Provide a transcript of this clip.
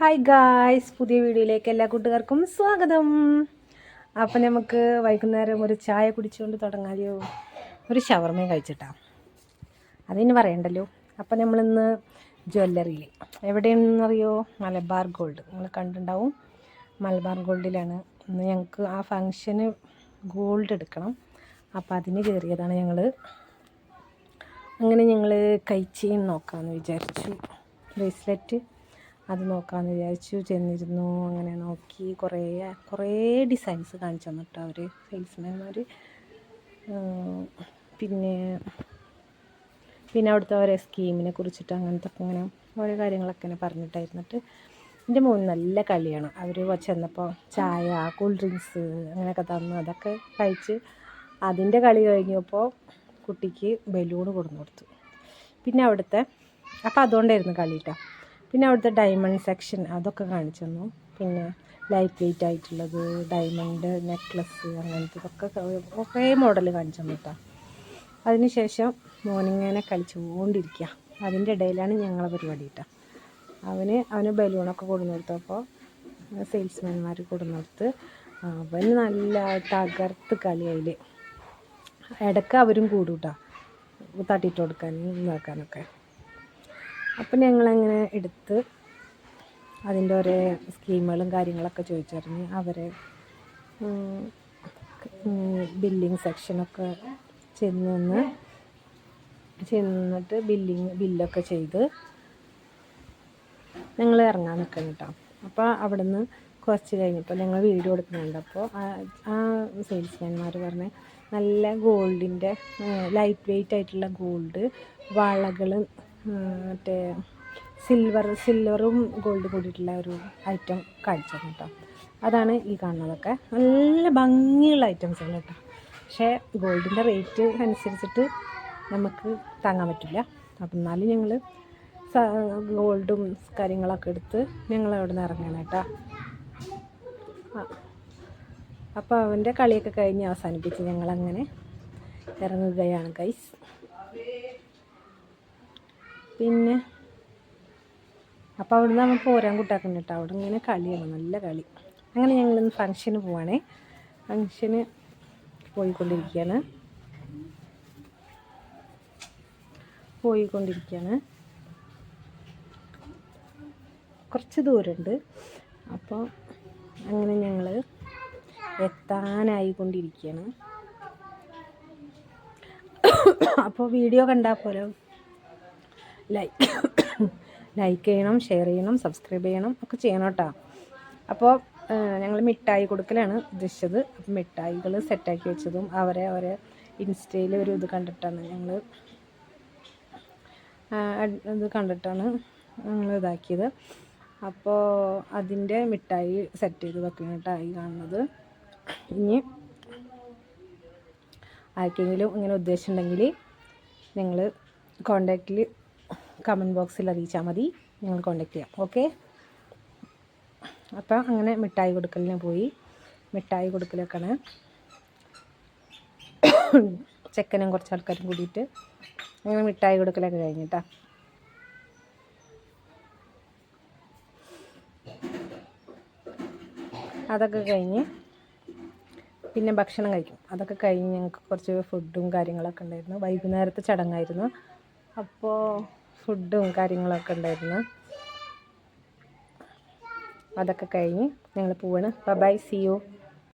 Hi guys പുതിയ വീഡിയോയിലേക്ക് എല്ലാ കൂട്ടുകാർക്കും സ്വാഗതം. അപ്പം നമുക്ക് വൈകുന്നേരം ഒരു ചായ കുടിച്ചുകൊണ്ട് തുടങ്ങാതെയോ ഒരു ഷവർമയും കഴിച്ചിട്ടാ. അതിന് പറയണ്ടല്ലോ. അപ്പം നമ്മളിന്ന് ജ്വല്ലറിയിൽ എവിടെയാണെന്നറിയോ? മലബാർ ഗോൾഡ്. നിങ്ങൾ കണ്ടിട്ടുണ്ടാവും. മലബാർ ഗോൾഡിലാണ്. ഇന്ന് ഞങ്ങൾക്ക് ആ ഫങ്ഷന് ഗോൾഡ് എടുക്കണം. അപ്പം അതിന് കയറിയതാണ് ഞങ്ങൾ അങ്ങനെ ഞങ്ങൾ കഴിച്ചേന്ന് നോക്കാമെന്ന് വിചാരിച്ചു. ബ്രേസ്ലെറ്റ് അത് നോക്കാമെന്ന് വിചാരിച്ചു ചെന്നിരുന്നു. അങ്ങനെ നോക്കി കുറേ കുറേ ഡിസൈൻസ് കാണിച്ചു തന്നിട്ട് അവർ സെയിൽസ്മാൻമാർ പിന്നെ പിന്നെ അവിടുത്തെ ഓരോ സ്കീമിനെ കുറിച്ചിട്ട് അങ്ങനത്തെ അങ്ങനെ ഓരോ കാര്യങ്ങളൊക്കെ ഇങ്ങനെ പറഞ്ഞിട്ടായിരുന്നിട്ട് എന്റെ മോൻ നല്ല കളിയാണ്. അവർ ചെന്നപ്പോൾ ചായ കൂൾ ഡ്രിങ്ക്സ് അങ്ങനെയൊക്കെ തന്നു. അതൊക്കെ കഴിച്ച് അതിന്റെ കളി കഴിഞ്ഞപ്പോൾ കുട്ടിക്ക് ബലൂൺ കൊടുന്നു കൊടുത്തു. പിന്നെ അവിടുത്തെ അപ്പോൾ അതുകൊണ്ടായിരുന്നു കളി കേട്ടോ പിന്നെ അവിടുത്തെ ഡയമണ്ട് സെക്ഷൻ അതൊക്കെ കാണിച്ചു തന്നു. പിന്നെ ലൈറ്റ് വെയിറ്റ് ആയിട്ടുള്ളത് ഡയമണ്ട് നെക്ലസ് അങ്ങനത്തതൊക്കെ ഒക്കെ മോഡൽ കാണിച്ചു തന്നു കേട്ടോ അതിനുശേഷം മോനിങ്ങനെ കളിച്ചുകൊണ്ടിരിക്കുക അതിന്റെ ഇടയിലാണ് ഞങ്ങളെ പരിപാടി കേട്ടോ അവന് അവന് ബലൂണൊക്കെ കൊടുന്നു കൊടുത്തപ്പോൾ സെയിൽസ്മാൻമാർ കൊടുന്നു കൊടുത്ത് അവൻ നല്ല തകർത്ത് കളി അതിൽ ഇടയ്ക്ക് അവരും കൂടും കേട്ടോ തട്ടിയിട്ട് കൊടുക്കാനും ഇതാക്കാനൊക്കെ. അപ്പം ഞങ്ങളങ്ങനെ എടുത്ത് അതിന്റെ ഓരോ സ്കീമുകളും കാര്യങ്ങളൊക്കെ ചോദിച്ചറിഞ്ഞ് അവരെ ബില്ലിംഗ് സെക്ഷനൊക്കെ ചെന്ന് ചെന്നിട്ട് ബില്ലിങ് ബില്ലൊക്കെ ചെയ്ത് ഞങ്ങൾ ഇറങ്ങാൻ നിൽക്കണം കേട്ടോ അപ്പോൾ അവിടെ നിന്ന് കുറച്ച് കഴിഞ്ഞപ്പോൾ ഞങ്ങൾ വീഡിയോ എടുക്കുന്നുണ്ട് അപ്പോൾ ആ സെയിൽസ്മാൻമാർ പറഞ്ഞ് നല്ല ഗോൾഡിന്റെ ലൈറ്റ് വെയിറ്റ് ആയിട്ടുള്ള ഗോൾഡ് വളകൾ മറ്റേ സിൽവർ സിൽവറും ഗോൾഡ് കൂടിയിട്ടുള്ള ഒരു ഐറ്റം കാണിച്ചു കേട്ടോ അതാണ് ഈ കാണുന്നതൊക്കെ. നല്ല ഭംഗിയുള്ള ഐറ്റംസ് ആണ് കേട്ടോ പക്ഷേ ഗോൾഡിന്റെ റേറ്റ് അനുസരിച്ചിട്ട് നമുക്ക് താങ്ങാൻ പറ്റില്ല. അപ്പം എന്നാലും ഞങ്ങൾ ഗോൾഡും കാര്യങ്ങളൊക്കെ എടുത്ത് ഞങ്ങൾ അവിടെ നിന്ന് ഇറങ്ങണം കേട്ടോ അപ്പോൾ അവന്റെ കളിയൊക്കെ കഴിഞ്ഞ് അവസാനിപ്പിച്ച് ഞങ്ങളങ്ങനെ ഇറങ്ങുകയാണ് ഗൈസ് പിന്നെ അപ്പോൾ അവിടുന്ന് നമ്മൾ പോരാൻ കൂട്ടാക്കുന്നു കേട്ടോ അവിടെ ഇങ്ങനെ കളിയാണ് നല്ല കളി. അങ്ങനെ ഞങ്ങളിന്ന് ഫങ്ഷന് പോവാണേ. ഫങ്ഷന് പോയിക്കൊണ്ടിരിക്കുകയാണ് പോയിക്കൊണ്ടിരിക്കുകയാണ് കുറച്ച് ദൂരമുണ്ട് അപ്പോൾ അങ്ങനെ ഞങ്ങൾ എത്താനായിക്കൊണ്ടിരിക്കുകയാണ് അപ്പോൾ വീഡിയോ കണ്ടാൽ പോലെ ലൈക്ക് ലൈക്ക് ചെയ്യണം ഷെയർ ചെയ്യണം സബ്സ്ക്രൈബ് ചെയ്യണം ഒക്കെ ചെയ്യണം കേട്ടോ. അപ്പോൾ ഞങ്ങൾ മിഠായി കൊടുക്കലാണ് ഉദ്ദേശിച്ചത്. അപ്പം മിഠായികൾ സെറ്റാക്കി വെച്ചതും അവരെ അവരെ ഇൻസ്റ്റയിൽ ഒരു ഇത് കണ്ടിട്ടാണ് ഞങ്ങൾ ഇത് കണ്ടിട്ടാണ് ഞങ്ങൾ ഇതാക്കിയത്. അപ്പോൾ അതിന്റെ മിഠായി സെറ്റ് ചെയ്ത് വെക്കണം കേട്ടോ കാണുന്നത്. ഇനി ആർക്കെങ്കിലും ഇങ്ങനെ ഉദ്ദേശമുണ്ടെങ്കിൽ നിങ്ങൾ കോണ്ടാക്റ്റിൽ കമന്റ് ബോക്സിൽ അറിയിച്ചാൽ മതി. ഞങ്ങൾ കോണ്ടാക്ട് ചെയ്യാം. ഓക്കെ അപ്പം അങ്ങനെ മിഠായി കൊടുക്കലിന് പോയി. മിഠായി കൊടുക്കലൊക്കെയാണ്. ചെക്കനും കുറച്ച് ആൾക്കാരും കൂടിയിട്ട് അങ്ങനെ മിഠായി കൊടുക്കലൊക്കെ കഴിഞ്ഞിട്ടാ. അതൊക്കെ കഴിഞ്ഞ് പിന്നെ ഭക്ഷണം കഴിക്കും. അതൊക്കെ കഴിഞ്ഞ് ഞങ്ങൾക്ക് കുറച്ച് ഫുഡും കാര്യങ്ങളൊക്കെ ഉണ്ടായിരുന്നു. വൈകുന്നേരത്തെ ചടങ്ങായിരുന്നു. അപ്പോൾ ഫുഡും കാര്യങ്ങളൊക്കെ ഉണ്ടായിരുന്നു. അതൊക്കെ കഴിഞ്ഞ് ഞങ്ങൾ പോവാണ്. By C U